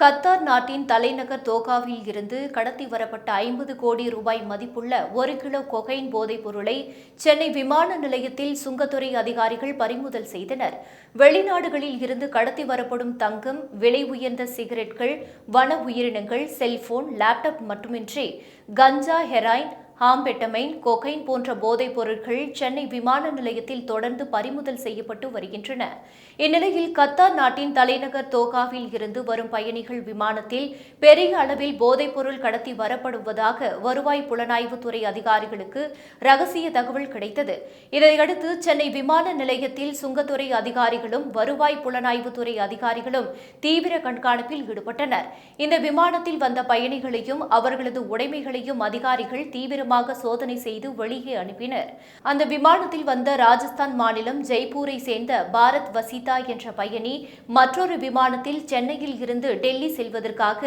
Qatar நாட்டின் தலைநகர் தோகாவில் இருந்து கடத்தி வரப்பட்ட ஐம்பது கோடி ரூபாய் மதிப்புள்ள ஒரு கிலோ கொகைன் போதைப் பொருளை சென்னை விமான நிலையத்தில் சுங்கத்துறை அதிகாரிகள் பறிமுதல் செய்தனர். வெளிநாடுகளில் இருந்து கடத்தி வரப்படும் தங்கம் விலை உயர்ந்த சிகரெட்கள் வன உயிரினங்கள் செல்போன் லேப்டாப் மட்டுமின்றி கஞ்சா ஹெராயின் ஆம்பெட்டமைன் கொகைன் போன்ற போதைப் பொருட்கள் சென்னை விமான நிலையத்தில் தொடர்ந்து பறிமுதல் செய்யப்பட்டு வருகின்றன. இந்நிலையில் கத்தார் நாட்டின் தலைநகர் தோகாவில் இருந்து வரும் பயணிகள் விமானத்தில் பெரிய அளவில் போதைப் பொருள் கடத்தி வரப்படுவதாக வருவாய் புலனாய்வுத்துறை அதிகாரிகளுக்கு ரகசிய தகவல் கிடைத்தது. இதையடுத்து சென்னை விமான நிலையத்தில் சுங்கத்துறை அதிகாரிகளும் வருவாய் புலனாய்வுத்துறை அதிகாரிகளும் தீவிர கண்காணிப்பில் ஈடுபட்டனர். இந்த விமானத்தில் வந்த பயணிகளையும் அவர்களது உடைமைகளையும் அதிகாரிகள் தீவிரமாக தீவிரமாக சோதனை செய்து வெளியே அனுப்பினர். அந்த விமானத்தில் வந்த ராஜஸ்தான் மாநிலம் ஜெய்ப்பூரை சேர்ந்த பாரத் வசிதா என்ற பயணி மற்றொரு விமானத்தில் சென்னையில் இருந்து டெல்லி செல்வதற்காக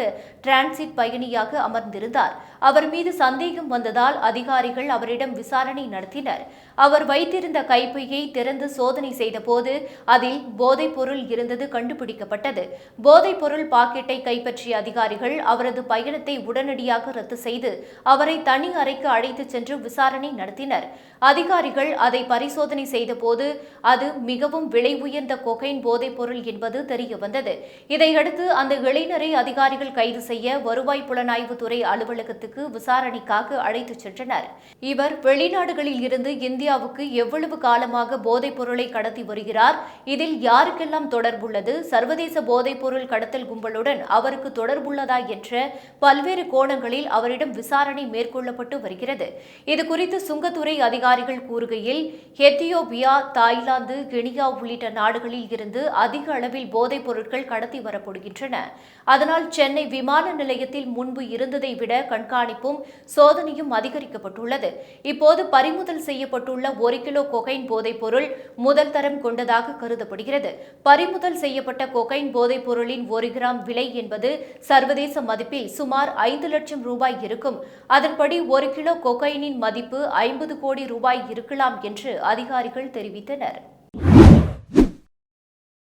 டிரான்சிட் பயணியாக அமர்ந்திருந்தார். அவர் மீது சந்தேகம் வந்ததால் அதிகாரிகள் அவரிடம் விசாரணை நடத்தினர். அவர் வைத்திருந்த கைப்பையை திறந்து சோதனை செய்தபோது அதில் போதைப் பொருள் இருந்தது கண்டுபிடிக்கப்பட்டது. போதைப் பொருள் பாக்கெட்டை கைப்பற்றிய அதிகாரிகள் அவரது பயணத்தை உடனடியாக ரத்து செய்து அவரை தனி அறைக்கு அழைத்துச் சென்று விசாரணை நடத்தினர். அதிகாரிகள் அதை பரிசோதனை செய்தபோது அது மிகவும் விலை உயர்ந்த கொகைன் போதைப்பொருள் என்பது தெரியவந்தது. இதையடுத்து அந்த இளைஞரை அதிகாரிகள் கைது செய்ய வருவாய் புலனாய்வுத்துறை அலுவலகத்துக்கு விசாரணைக்காக அழைத்துச் சென்றனர். இவர் வெளிநாடுகளில் இருந்து இந்தியாவுக்கு எவ்வளவு காலமாக போதைப் பொருளை கடத்தி வருகிறார் இதில் யாருக்கெல்லாம் தொடர்புள்ளது சர்வதேச போதைப்பொருள் கடத்தல் கும்பலுடன் அவருக்கு தொடர்புள்ளதா என்ற பல்வேறு கோணங்களில் அவரிடம் விசாரணை மேற்கொள்ளப்பட்டு வருகிறது. இது இதுகுறித்து சுங்கத்துறை அதிகாரிகள் கூறுகையில் எத்தியோபியா தாய்லாந்து கினியா உள்ளிட்ட நாடுகளில் இருந்து அதிக அளவில் போதைப் பொருட்கள் கடத்தி வரப்படுகின்றன. அதனால் சென்னை விமான நிலையத்தில் முன்பு இருந்ததை விட கண்காணிப்பும் சோதனையும் அதிகரிக்கப்பட்டுள்ளது. இப்போது பறிமுதல் செய்யப்பட்டுள்ள ஒரு கிலோ கொகைன் போதைப் பொருள் முதல் தரம் கொண்டதாக கருதப்படுகிறது. பறிமுதல் செய்யப்பட்ட கொகைன் போதைப் பொருளின் ஒரு கிராம் விலை என்பது சர்வதேச மதிப்பில் சுமார் ஐந்து லட்சம் ரூபாய் இருக்கும். அதன்படி ஒரு கிலோ கிலோ கொகைனின் மதிப்பு ஐம்பது கோடி ரூபாய் இருக்கலாம் என்று அதிகாரிகள் தெரிவித்தனர்.